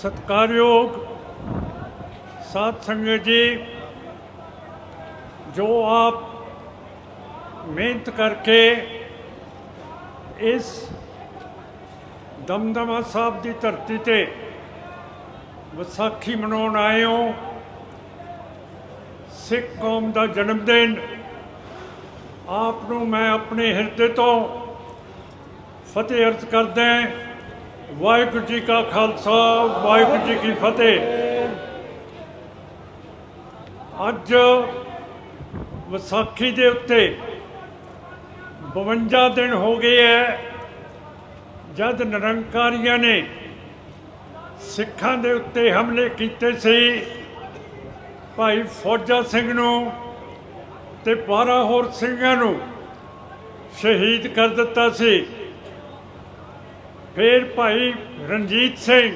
ਸਤਿਕਾਰਯੋਗ ਸਾਧ ਸੰਗਤ ਜੀ, ਜੋ ਆਪ ਮਿਹਨਤ ਕਰਕੇ ਇਸ ਦਮਦਮਾ ਸਾਹਿਬ ਦੀ ਧਰਤੀ ਤੇ ਵਿਸਾਖੀ ਮਨਾਉਣ ਆਏ ਹੋ, ਸਿੱਖ ਕੌਮ ਦਾ ਜਨਮ ਦਿਨ, ਆਪ ਨੂੰ ਮੈਂ ਆਪਣੇ ਹਿਰਦੇ ਤੋਂ ਫਤਿਹ ਅਰਜ਼ ਕਰਦਾ ਹਾਂ। ਵਾਹਿਗੁਰੂ ਜੀ ਕਾ ਖਾਲਸਾ, ਵਾਹਿਗੁਰੂ ਜੀ ਕੀ ਫਤਿਹ। ਅੱਜ ਵਿਸਾਖੀ ਦੇ ਉੱਤੇ 52 ਦਿਨ ਹੋ ਗਏ ਹੈ ਜਦ ਨਿਰੰਕਾਰੀਆਂ ਨੇ ਸਿੱਖਾਂ ਦੇ ਉੱਤੇ ਹਮਲੇ ਕੀਤੇ ਸੀ। ਭਾਈ ਫੌਜਾ ਸਿੰਘ ਨੂੰ ਤੇ 12 ਹੋਰ ਸਿੰਘਾਂ ਨੂੰ ਸ਼ਹੀਦ ਕਰ ਦਿੱਤਾ ਸੀ। ਫਿਰ ਭਾਈ ਰਣਜੀਤ ਸਿੰਘ।